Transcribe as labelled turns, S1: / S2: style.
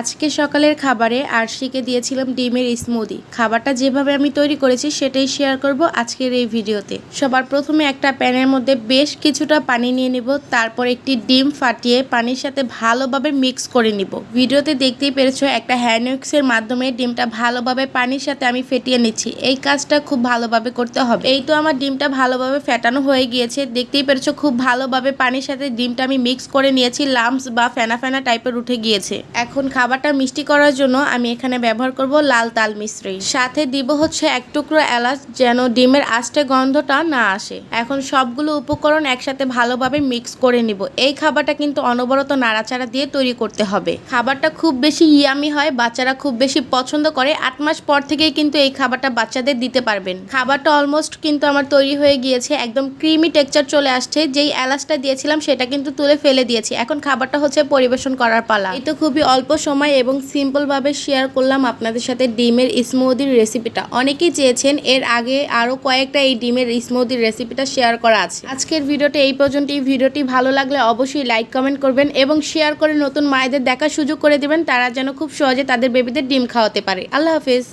S1: আজকে সকালের খাবারে আরশিকে দিয়েছিলাম ডিমের স্মুদি। খাবারটা যেভাবে আমি তৈরি করেছি, সেটাই শেয়ার করব আজকের এই ভিডিওতে। সবার প্রথমে একটা প্যানের মধ্যে বেশ কিছুটা পানি নিয়ে নিব, তারপর একটি ডিম ফাটিয়ে পানির সাথে ভালোভাবে মিক্স করে নিব। ভিডিওতে দেখতেই পেরেছ, একটা হ্যান্ডউইক্সের মাধ্যমে ডিমটা ভালোভাবে পানির সাথে আমি ফেটিয়ে নিচ্ছি। এই কাজটা খুব ভালোভাবে করতে হবে। এই তো আমার ডিমটা ভালোভাবে ফেটানো হয়ে গিয়েছে। দেখতেই পেরেছ, খুব ভালোভাবে পানির সাথে ডিমটা আমি মিক্স করে নিয়েছি লামস বা ফেনা ফেনা টাইপের উঠে গিয়েছে। এখন খাবারটা মিষ্টি করার জন্য আমি এখানে ব্যবহার করব লাল তাল মিশ্রি সাথে দিব হচ্ছে এক টুকরো এলাচ যেন ডিমের আষ্টে গন্ধটা না আসে। এখন সবগুলো উপকরণ একসাথে ভালোভাবে মিক্স করে নিব। এই খাবারটা কিন্তু অনবরত নাড়াচাড়া দিয়ে তৈরি করতে হবে। খাবারটা খুব বেশি ইয়ামি হয়, বাচ্চারা খুব বেশি পছন্দ করে। আট মাস পর থেকেই কিন্তু এই খাবারটা বাচ্চাদের দিতে পারবেন। খাবারটা অলমোস্ট কিন্তু আমার তৈরি হয়ে গিয়েছে, একদম ক্রিমি টেক্সচার চলে আসছে। যেই এলাচটা দিয়েছিলাম সেটা কিন্তু তুলে ফেলে দিয়েছি। এখন খাবারটা হচ্ছে পরিবেশন করার পালা। এই তো খুবই অল্প সময় এবং সিম্পলভাবে শেয়ার করলাম আপনাদের সাথে ডিমের স্মুদির রেসিপিটা। অনেকেই চেয়েছেন এর আগে আরও কয়েকটা এই ডিমের স্মুদির রেসিপিটা শেয়ার করা আছে। আজকের ভিডিওটা এই পর্যন্ত এই ভিডিওটি ভালো লাগলে অবশ্যই লাইক, কমেন্ট করবেন এবং শেয়ার করে নতুন মায়েদের দেখার সুযোগ করে দেবেন। তারা যেন খুব সহজে তাদের বেবিদের ডিম খাওয়াতে পারে। আল্লাহ হাফিজ।